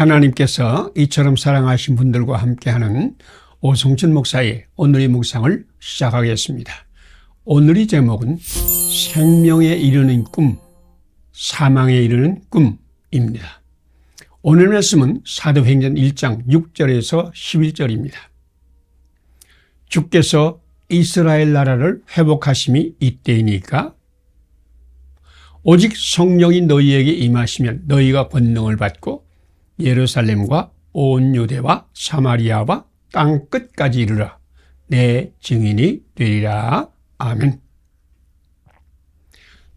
하나님께서 이처럼 사랑하신 분들과 함께하는 오성천 목사의 오늘의 묵상을 시작하겠습니다. 오늘의 제목은 생명에 이르는 꿈, 사망에 이르는 꿈입니다. 오늘 말씀은 사도행전 1장 6절에서 11절입니다. 주께서 이스라엘 나라를 회복하심이 이때이니까 오직 성령이 너희에게 임하시면 너희가 권능을 받고 예루살렘과 온 유대와 사마리아와 땅 끝까지 이르러 내 증인이 되리라. 아멘.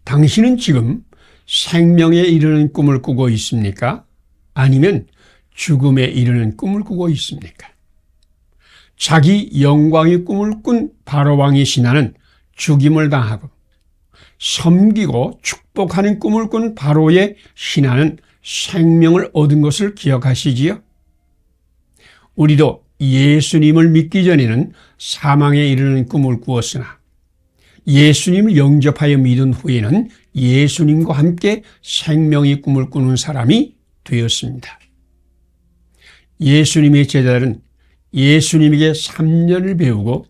당신은 지금 생명에 이르는 꿈을 꾸고 있습니까? 아니면 죽음에 이르는 꿈을 꾸고 있습니까? 자기 영광의 꿈을 꾼 바로왕의 신하는 죽임을 당하고 섬기고 축복하는 꿈을 꾼 바로의 신하는 생명을 얻은 것을 기억하시지요? 우리도 예수님을 믿기 전에는 사망에 이르는 꿈을 꾸었으나 예수님을 영접하여 믿은 후에는 예수님과 함께 생명의 꿈을 꾸는 사람이 되었습니다. 예수님의 제자들은 예수님에게 3년을 배우고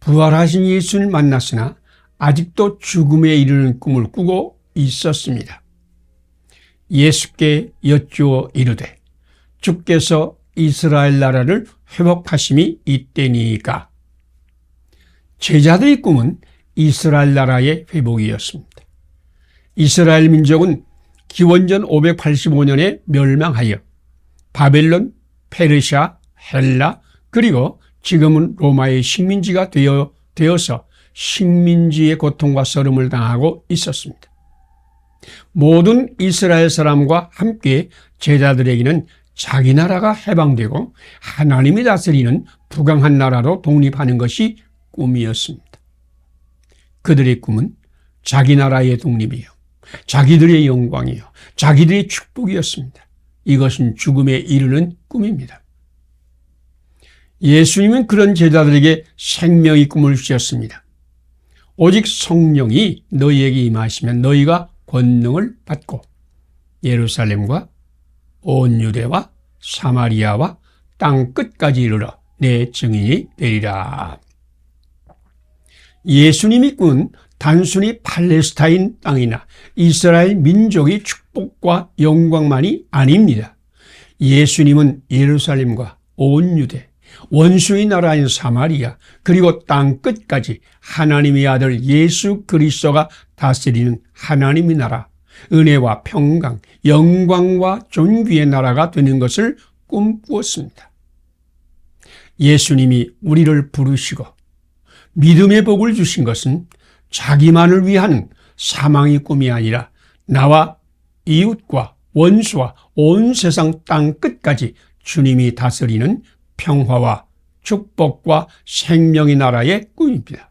부활하신 예수를 만났으나 아직도 죽음에 이르는 꿈을 꾸고 있었습니다. 예수께 여쭈어 이르되 주께서 이스라엘 나라를 회복하심이 이때니까 제자들의 꿈은 이스라엘 나라의 회복이었습니다. 이스라엘 민족은 기원전 585년에 멸망하여 바벨론, 페르시아, 헬라 그리고 지금은 로마의 식민지가 되어, 되어서 식민지의 고통과 서름을 당하고 있었습니다. 모든 이스라엘 사람과 함께 제자들에게는 자기 나라가 해방되고 하나님이 다스리는 부강한 나라로 독립하는 것이 꿈이었습니다. 그들의 꿈은 자기 나라의 독립이요. 자기들의 영광이요. 자기들의 축복이었습니다. 이것은 죽음에 이르는 꿈입니다. 예수님은 그런 제자들에게 생명의 꿈을 주셨습니다. 오직 성령이 너희에게 임하시면 너희가 권능을 받고 예루살렘과 온 유대와 사마리아와 땅 끝까지 이르러 내 증인이 되리라. 예수님이 꾼 단순히 팔레스타인 땅이나 이스라엘 민족의 축복과 영광만이 아닙니다. 예수님은 예루살렘과 온 유대, 원수의 나라인 사마리아, 그리고 땅 끝까지 하나님의 아들 예수 그리스도가 다스리는 하나님의 나라, 은혜와 평강, 영광과 존귀의 나라가 되는 것을 꿈꾸었습니다. 예수님이 우리를 부르시고 믿음의 복을 주신 것은 자기만을 위한 사망의 꿈이 아니라 나와 이웃과 원수와 온 세상 땅 끝까지 주님이 다스리는 평화와 축복과 생명의 나라의 꿈입니다.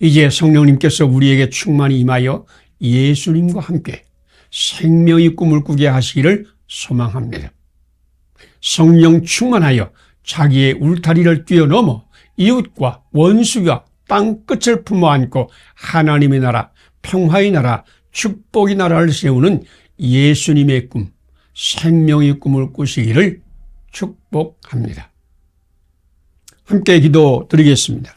이제 성령님께서 우리에게 충만히 임하여 예수님과 함께 생명의 꿈을 꾸게 하시기를 소망합니다. 성령 충만하여 자기의 울타리를 뛰어넘어 이웃과 원수와 땅 끝을 품어 안고 하나님의 나라, 평화의 나라, 축복의 나라를 세우는 예수님의 꿈, 생명의 꿈을 꾸시기를 축복합니다. 함께 기도 드리겠습니다.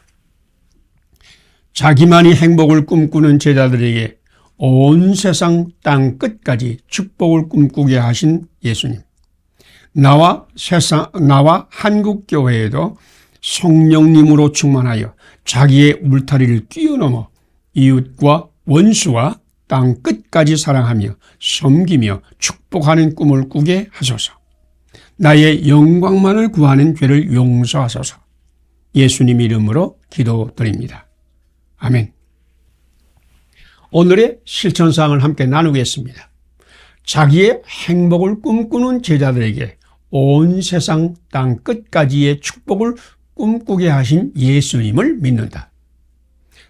자기만이 행복을 꿈꾸는 제자들에게 온 세상 땅 끝까지 축복을 꿈꾸게 하신 예수님. 나와 세상, 나와 한국교회에도 성령님으로 충만하여 자기의 울타리를 뛰어넘어 이웃과 원수와 땅 끝까지 사랑하며 섬기며 축복하는 꿈을 꾸게 하소서. 나의 영광만을 구하는 죄를 용서하소서. 예수님 이름으로 기도드립니다. 아멘. 오늘의 실천사항을 함께 나누겠습니다. 자기의 행복을 꿈꾸는 제자들에게 온 세상 땅 끝까지의 축복을 꿈꾸게 하신 예수님을 믿는다.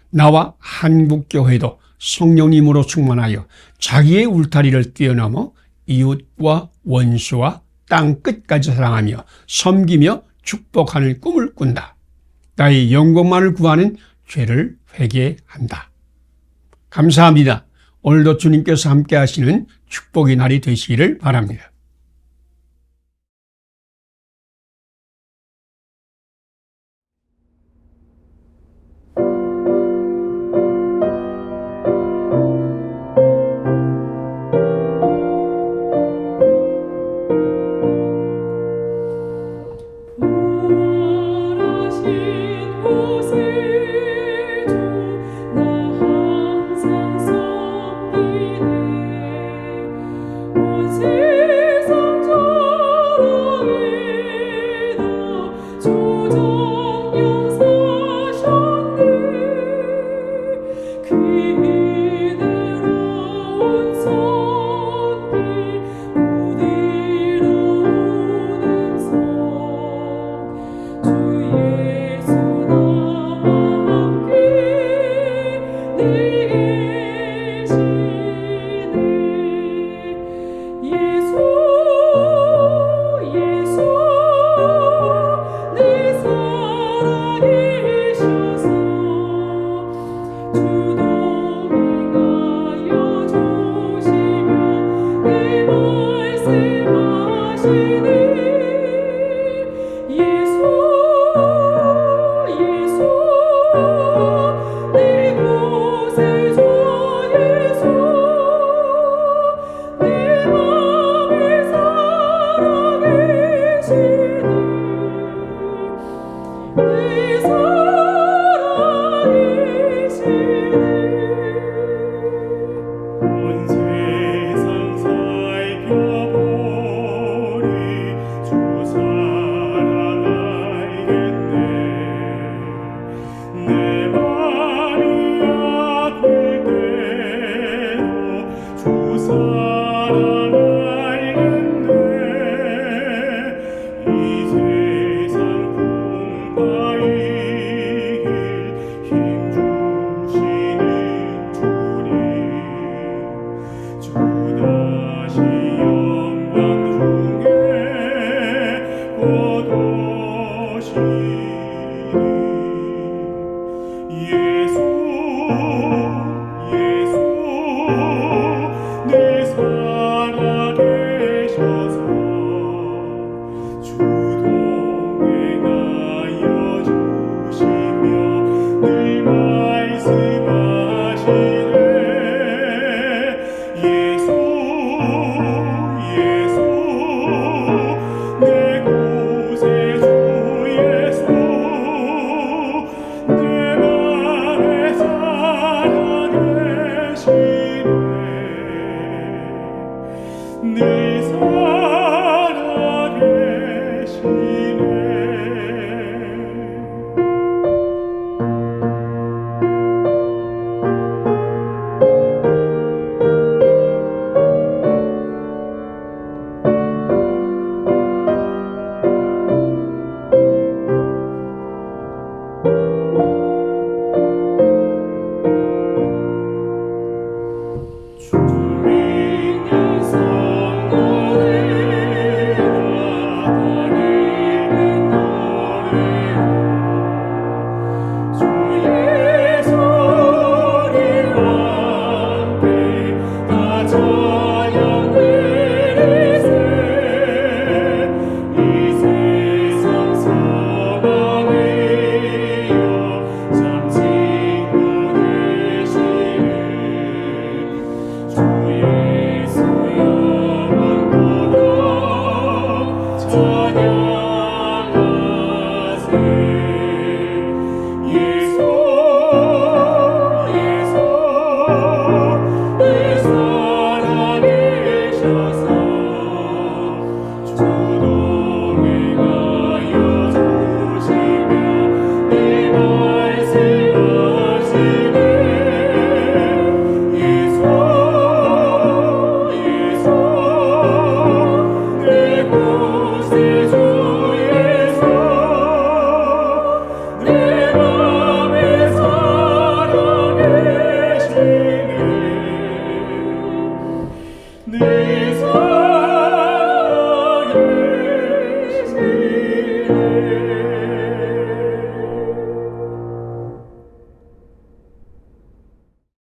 나와 한국교회도 성령님으로 충만하여 자기의 울타리를 뛰어넘어 이웃과 원수와 땅 끝까지 사랑하며 섬기며 축복하는 꿈을 꾼다. 나의 영광만을 구하는 죄를 회개한다. 감사합니다. 오늘도 주님께서 함께 하시는 축복의 날이 되시기를 바랍니다. 예